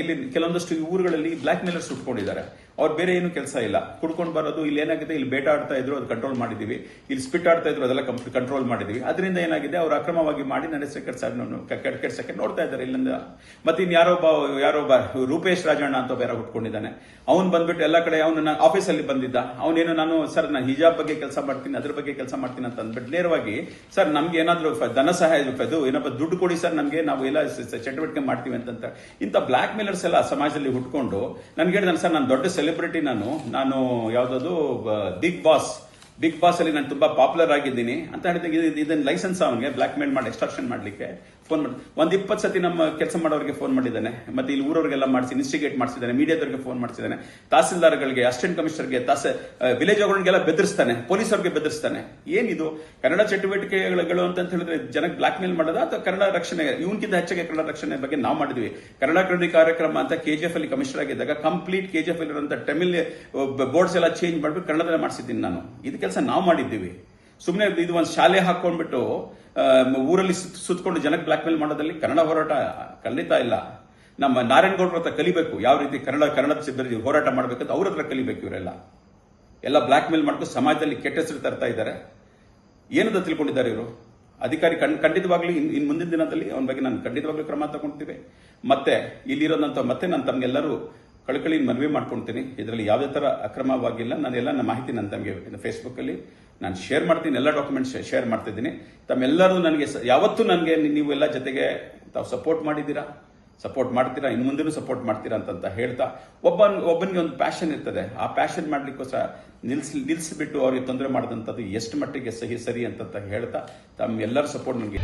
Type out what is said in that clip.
ಇಲ್ಲಿ ಕೆಲವೊಂದಷ್ಟು ಊರುಗಳಲ್ಲಿ ಬ್ಲಾಕ್ ಮೇಲರ್ಸ್ ಉಟ್ಕೊಂಡಿದ್ದಾರೆ. ಅವ್ರು ಬೇರೆ ಏನು ಕೆಲಸ ಇಲ್ಲ. ಕುಡ್ಕೊಂಡು ಬರೋದು, ಇಲ್ಲಿ ಏನಾಗಿದೆ ಇಲ್ಲಿ ಬೇಟ ಆಡ್ತಾ ಇದ್ರು, ಅದು ಕಂಟ್ರೋಲ್ ಮಾಡಿದೀವಿ. ಇಲ್ಲಿ ಸ್ಪಿಟ್ ಆಡ್ತಾ ಇದ್ರು, ಅದೆಲ್ಲ ಕಂಟ್ರೋಲ್ ಮಾಡಿದೀವಿ. ಅದರಿಂದ ಏನಾಗಿದೆ, ಅವ್ರು ಅಕ್ರಮವಾಗಿ ಮಾಡಿ ನನ್ನ ಸೆಕೆಟ್ ಸಾರ್ ಕೆಡ್ಸಕ್ಕೆ ನೋಡ್ತಾ ಇದ್ದಾರೆ. ಇಲ್ಲಿಂದ ಮತ್ತೆ ಇನ್ ಯಾರೋ ಒಬ್ಬ ಯಾರೋ ಒಬ್ಬ ರೂಪೇಶ್ ರಾಜಣ್ಣ ಅಂತ ಬೇರೆ ಉಟ್ಕೊಂಡಿದ್ದಾನೆ ಅವ್ನು ಬಂದ್ಬಿಟ್ಟು ಎಲ್ಲ ಕಡೆ ಅವನು ಆಫೀಸಲ್ಲಿ ಬಂದಿದ್ದ. ಅವನೇನು ನಾನು, ಸರ್ ನಾನು ಹಿಜಾಬ್ ಬಗ್ಗೆ ಕೆಲಸ ಮಾಡ್ತೀನಿ, ಅದ್ರ ಬಗ್ಗೆ ಕೆಲಸ ಮಾಡ್ತೀನಿ ಅಂತ ಅಂದ್ಬಿಟ್ಟು ನೇರವಾಗಿ, ಸರ್, ನಮ್ಗೆ ಏನಾದ್ರು ಧನ ಸಹಾಯ ಏನಪ್ಪ ದುಡ್ಡು ಕೊಡಿ ಸರ್, ನಮಗೆ ನಾವು ಎಲ್ಲ ಚಟುವಟಿಕೆ ಮಾಡ್ತೀವಿ ಅಂತ ಇಂಥ ಬ್ಲಾಕ್ ಮೇಲರ್ಸ್ ಎಲ್ಲ ಸಮಾಜದಲ್ಲಿ ಹುಟ್ಕೊಂಡು, ನನ್ಗೆ ಹೇಳಿದಾನೆ, ಸರ್, ನಾನು ದೊಡ್ಡ ಸೆಲೆಬ್ರಿಟಿ ನಾನು. ನಾನು ಯಾವುದಾದ್ರು ಬಿಗ್ ಬಾಸ್ ಬಿಗ್ ಬಾಸ್ ಅಲ್ಲಿ ನಾನು ತುಂಬಾ ಪಾಪ್ಯುಲರ್ ಆಗಿದ್ದೀನಿ ಅಂತ ಹೇಳಿದಾಗ ಇದು- ಇದನ್ನ ಲೈಸೆನ್ಸ್ ಅವನಿಗೆ ಬ್ಲಾಕ್ ಮೇಲ್ ಮಾಡಿ ಎಕ್ಸ್ಟ್ರಾಕ್ಷನ್ ಮಾಡ್ಲಿಕ್ಕೆ ಫೋನ್ ಮಾಡಿ ಒಂದ್ ಇಪ್ಪತ್ತು ಸತಿ ನಮ್ಮ ಕೆಲಸ ಮಾಡೋರಿಗೆ ಫೋನ್ ಮಾಡಿದ್ದಾನೆ. ಮತ್ತೆ ಇಲ್ಲಿ ಊರವರಿಗೆಲ್ಲ ಮಾಡಿಸಿ ಇನ್ಸ್ಟಿಗೇಟ್ ಮಾಡಿಸಿದ್ದಾನೆ, ಮೀಡಿಯಾದವರಿಗೆ ಫೋನ್ ಮಾಡಿಸಿದ್ದಾನೆ. ತಹಸೀಲ್ದಾರ್ಗಳಿಗೆ ಅಸಿಸ್ಟೆಂಟ್ ಕಮಿಷನರ್ಗೆ ತಾಸ ವಿಲೇಜ್ ಅವರಿಗೆಲ್ಲ ಬೆದರಿಸ್ತಾನೆ ಪೊಲೀಸರಿಗೆ ಬೆದರಿಸ್ತಾನೆ. ಏನಿದು? ಕನ್ನಡ ಚಟುವಟಿಕೆಗಳು ಅಂತ ಹೇಳಿದ್ರೆ ಜನಕ್ಕೆ ಬ್ಲಾಕ್ ಮೇಲ್ ಮಾಡೋದ ಅಥವಾ ಕನ್ನಡ ರಕ್ಷಣೆ ಇವನ್ಕಿಂತ ಹೆಚ್ಚಾಗಿ ಕನ್ನಡ ರಕ್ಷಣೆ ಬಗ್ಗೆ ನಾವು ಮಾಡಿದ್ವಿ. ಕನ್ನಡ ಕನ್ನಡಿ ಕಾರ್ಯಕ್ರಮ ಅಂತ ಕೆಜಿಎಫ್ ಅಲ್ಲಿ ಕಮಿಷನರ್ ಆಗಿದ್ದಾಗ ಕಂಪ್ಲೀಟ್ ಕೆಜಿಎಫ್ ಅಲ್ಲಿ ಇರುವಂತ ತಮಿಳ್ ಬೋರ್ಡ್ಸ್ ಎಲ್ಲ ಚೇಂಜ್ ಮಾಡಿಬಿಟ್ಟು ಕನ್ನಡದಲ್ಲೇ ಮಾಡಿಸಿದ್ದೀನಿ ನಾನು. ಇದು ಕೆಲಸ ನಾವು ಮಾಡಿದ್ದೀವಿ. ಸುಮ್ಮನೆ ಇದು ಒಂದು ಶಾಲೆ ಹಾಕೊಂಡ್ಬಿಟ್ಟು ಊರಲ್ಲಿ ಸುತ್- ಸುತ್ಕೊಂಡು ಜನಕ್ಕೆ ಬ್ಲಾಕ್ ಮೇಲ್ ಮಾಡೋದ್ರಲ್ಲಿ ಕನ್ನಡ ಹೋರಾಟ ಖಂಡಿತ ಇಲ್ಲ. ನಮ್ಮ ನಾರಾಯಣಗೌಡರ ಹತ್ರ ಕಲಿಬೇಕು. ಯಾವ ರೀತಿ ಕನ್ನಡ, ಕನ್ನಡದ ಸಿಬ್ಬಂದಿ ಹೋರಾಟ ಮಾಡ್ಬೇಕಂತ ಅವ್ರ ಹತ್ರ ಕಲಿಬೇಕು ಇವರೆಲ್ಲ. ಎಲ್ಲ ಬ್ಲಾಕ್ ಮೇಲ್ ಮಾಡ್ಕೊಂಡು ಸಮಾಜದಲ್ಲಿ ಕೆಟ್ಟ ಹೆಸರು ತರ್ತಾ ಇದ್ದಾರೆ. ಏನಂತ ತಿಳ್ಕೊಂಡಿದ್ದಾರೆ ಇವರು? ಅಧಿಕಾರಿ ಕಣ್ ಖಂಡಿತವಾಗ್ಲೂ ಇನ್ ಇನ್ ಮುಂದಿನ ದಿನದಲ್ಲಿ ಅವನ ಬಗ್ಗೆ ನಾನು ಖಂಡಿತವಾಗ್ಲೂ ಕ್ರಮ ತಗೊಳ್ತೀವಿ ಮತ್ತೆ ಇಲ್ಲಿರೋದಂತ ಮತ್ತೆ ನಾನು ತಮ್ಗೆಲ್ಲರೂ ಕಳಕಳಿ ಮನವಿ ಮಾಡ್ಕೊಳ್ತೀನಿ ಇದರಲ್ಲಿ ಯಾವುದೇ ತರ ಅಕ್ರಮವಾಗಿಲ್ಲ. ನಾನು ಎಲ್ಲ ನನ್ನ ಮಾಹಿತಿ ನನ್ನ ತಮಗೆ ಫೇಸ್ಬುಕ್ ಅಲ್ಲಿ ನಾನು ಶೇರ್ ಮಾಡ್ತೀನಿ. ಎಲ್ಲ ಡಾಕ್ಯುಮೆಂಟ್ಸ್ ಶೇರ್ ಮಾಡ್ತಿದ್ದೀನಿ. ತಮ್ಮೆಲ್ಲರೂ ನನಗೆ ಯಾವತ್ತೂ ನನಗೆ ನೀವು ಎಲ್ಲ ಜೊತೆಗೆ ತಾವು ಸಪೋರ್ಟ್ ಮಾಡಿದ್ದೀರಾ? ಸಪೋರ್ಟ್ ಮಾಡ್ತೀರಾ? ಇನ್ನು ಮುಂದೆನೂ ಸಪೋರ್ಟ್ ಮಾಡ್ತೀರಾ ಅಂತಂತ ಹೇಳ್ತಾ ಒಬ್ಬ ಒಬ್ಬನಿಗೆ ಒಂದು ಪ್ಯಾಷನ್ ಇರ್ತದೆ. ಆ ಪ್ಯಾಷನ್ ಮಾಡ್ಲಿಕ್ಕೋಸ್ಕರ ನಿಲ್ಸ್ ನಿಲ್ಲಿಸಿಬಿಟ್ಟು ಅವ್ರಿಗೆ ತೊಂದರೆ ಮಾಡಿದಂಥದ್ದು ಎಷ್ಟು ಮಟ್ಟಿಗೆ ಸಹಿ ಸರಿ ಅಂತಂತ ಹೇಳ್ತಾ ತಮ್ಮೆಲ್ಲರ ಸಪೋರ್ಟ್ ನನಗೆ